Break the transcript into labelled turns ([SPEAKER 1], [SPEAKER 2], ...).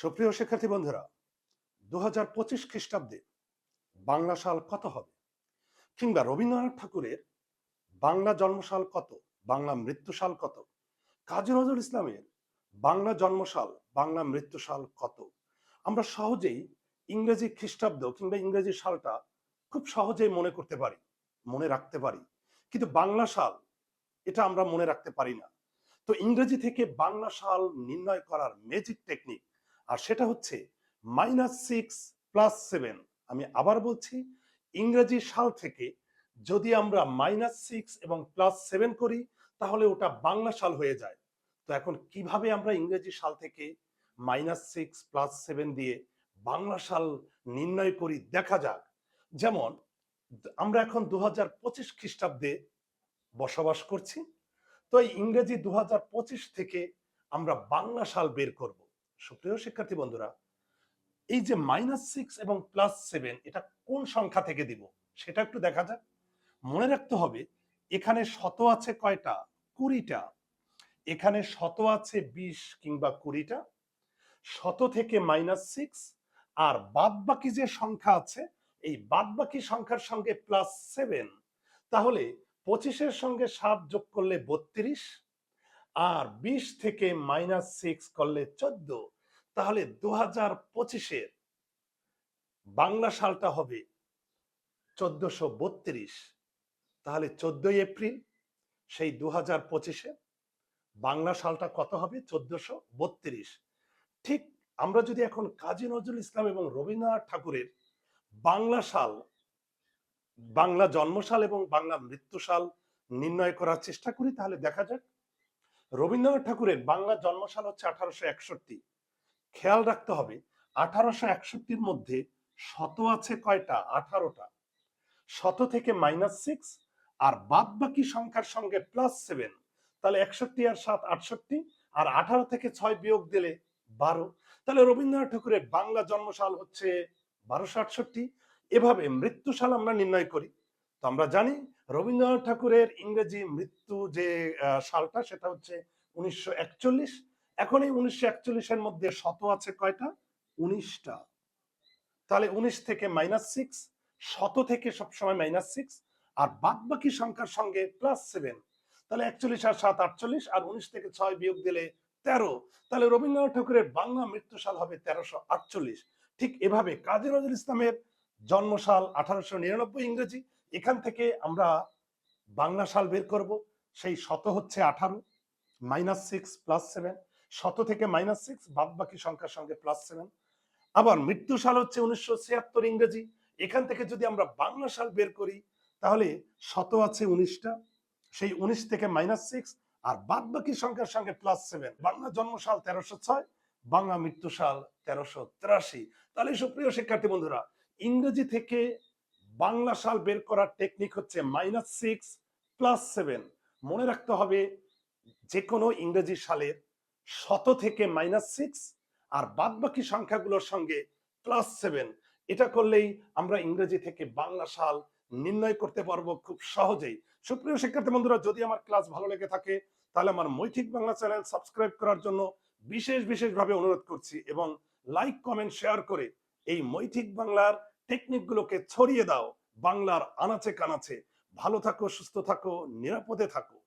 [SPEAKER 1] সুপ্রিয় শিক্ষার্থী বন্ধুরা দু হাজার পঁচিশ খ্রিস্টাব্দে বাংলা সাল কত হবে? কিংবা রবীন্দ্রনাথ ঠাকুরের বাংলা জন্মসাল কত? বাংলা মৃত্যুসাল কত? কাজী নজরুল ইসলামের বাংলা জন্মসাল, বাংলা মৃত্যুসাল কত? আমরা সহজেই ইংরেজি খ্রিস্টাব্দ কিংবা ইংরেজি সালটা খুব সহজেই মনে করতে পারি, মনে রাখতে পারি। কিন্তু বাংলা সাল, এটা আমরা মনে রাখতে পারি না। তো ইংরেজি থেকে বাংলা সাল নির্ণয় করার ম্যাজিক টেকনিক আর সেটা হচ্ছে মাইনাস সিক্স প্লাস সেভেন আমি আবার বলছি, ইংরেজি সাল থেকে যদি আমরা মাইনাস সিক্স এবং প্লাস সেভেন করি, তাহলে ওটা বাংলা সাল হয়ে যায়। তো এখন কীভাবে আমরা ইংরেজি সাল থেকে মাইনাস সিক্স প্লাস সেভেন দিয়ে বাংলা সাল নির্ণয় করি দেখা যাক। যেমন, আমরা এখন দু হাজার পঁচিশ খ্রিস্টাব্দে বসবাস করছি, তো এই ইংরেজি দু হাজার পঁচিশ থেকে আমরা বাংলা সাল বের করব। সুপ্রিয় শিক্ষার্থী বন্ধুরা, এই যে মাইনাস সিক্স এবং প্লাস সেভেন এটা কোন সংখ্যা থেকে দিব? সেটা একটু দেখা যাক। মনে রাখতে হবে, এখানে শত আছে কয়টা? কুড়িটা। এখানে শত আছে বিশ কিংবা কুড়িটা। শত থেকে মাইনাস সিক্স আর বাদ বাকি যে সংখ্যা আছে, এই বাদ বাকি সংখ্যার সঙ্গে প্লাস সেভেন তাহলে পঁচিশের সঙ্গে সাত যোগ করলে বত্রিশ আর বিশ থেকে মাইনাস সিক্স করলে চোদ্দ, তাহলে দু হাজার পঁচিশের বাংলা সালটা হবে চোদ্দশো বত্রিশ। তাহলে চোদ্দই এপ্রিল, সেই দু হাজার পঁচিশে বাংলা সালটা কত হবে? চোদ্দশো বত্রিশ। ঠিক আমরা যদি এখন কাজী নজরুল ইসলাম এবং রবীন্দ্রনাথ ঠাকুরের বাংলা সাল, বাংলা জন্মসাল এবং বাংলা মৃত্যুসাল নির্ণয় করার চেষ্টা করি, তাহলে দেখা যাক রবীন্দ্রনাথ ঠাকুরের বাংলা জন্মসাল হচ্ছে আঠারোশো একষট্টি। খেয়াল রাখতে হবে, আঠারোশো একষট্টির মধ্যে শত আছে কয়টা? আঠারোটা। শত থেকে মাইনাস সিক্স আর বাদ বাকি সংখ্যার সঙ্গে প্লাস সেভেন তাহলে একষট্টি আর সাত আটষট্টি আর আঠারো থেকে ছয় বিয়োগ দিলে বারো। তাহলে রবীন্দ্রনাথ ঠাকুরের বাংলা জন্মসাল হচ্ছে বারোশো আটষট্টি। এভাবে মৃত্যুসাল আমরা নির্ণয় করি। তো আমরা জানি রবীন্দ্রনাথ ঠাকুরের ইংরেজি মৃত্যু যে সালটা সেটা হচ্ছে উনিশশো একচল্লিশ। এখন এই উনিশশো একচল্লিশের মধ্যে শত আছে কয়টা? উনিশটা। তাহলে উনিশ থেকে মাইনাস সিক্স শত থেকে সবসময় মাইনাস সিক্স আর বাদ বাকি সংখ্যার সঙ্গে প্লাস সেভেন তাহলে একচল্লিশ আর সাত আটচল্লিশ, আর উনিশ থেকে ছয় বিয়োগ দিলে তেরো। তাহলে রবীন্দ্রনাথ ঠাকুরের বাংলা মৃত্যুসাল হবে তেরোশো আটচল্লিশ। ঠিক এভাবে কাজী নজরুল ইসলামের জন্মসাল আঠারোশো নিরানব্বই ইংরেজি এখান থেকে আমরা বাংলা সাল বের করব। সেই শত হচ্ছে আঠারো মাইনাস সিক্স প্লাস সেভেন শত থেকে মাইনাস সিক্স বাদ বাকি সংখ্যার সঙ্গে প্লাস সেভেন আবার মৃত্যু সাল হচ্ছে উনিশশো ছিয়াত্তর ইংরেজি। এখান থেকে যদি আমরা বাংলা সাল বের করি, তাহলে শত আছে উনিশটা। সেই উনিশ থেকে মাইনাস সিক্স আর বাদ বাকি সংখ্যার সঙ্গে প্লাস সেভেন বাংলা জন্মসাল তেরোশো ছয়, বাংলা মৃত্যু সাল তেরোশো তিরাশি। তাহলে সুপ্রিয় শিক্ষার্থী বন্ধুরা, ইংরেজি থেকে বাংলা সাল বের করার টেকনিক হচ্ছে মাইনাস সিক্স প্লাস সেভেন মনে রাখতে হবে যে কোনো ইংরেজি সালের শত থেকে মাইনাস সিক্স আর বাদ বাকি সংখ্যাগুলোর সঙ্গে প্লাস সেভেন এটা করলেই আমরা ইংরেজি থেকে বাংলা সাল নির্ণয় করতে পারব খুব সহজেই। সুপ্রিয় শিক্ষার্থী বন্ধুরা, যদি আমার ক্লাস ভালো লেগে থাকে, তাহলে আমার মৈথিক বাংলা চ্যানেল সাবস্ক্রাইব করার জন্য বিশেষ বিশেষভাবে অনুরোধ করছি এবং লাইক কমেন্ট শেয়ার করে এই মৈথিক বাংলার টেকনিকগুলোকে ছড়িয়ে দাও। বাংলার আনাচে কানাচে। ভালো থাকো সুস্থ থাকো নিরাপদে থাকো।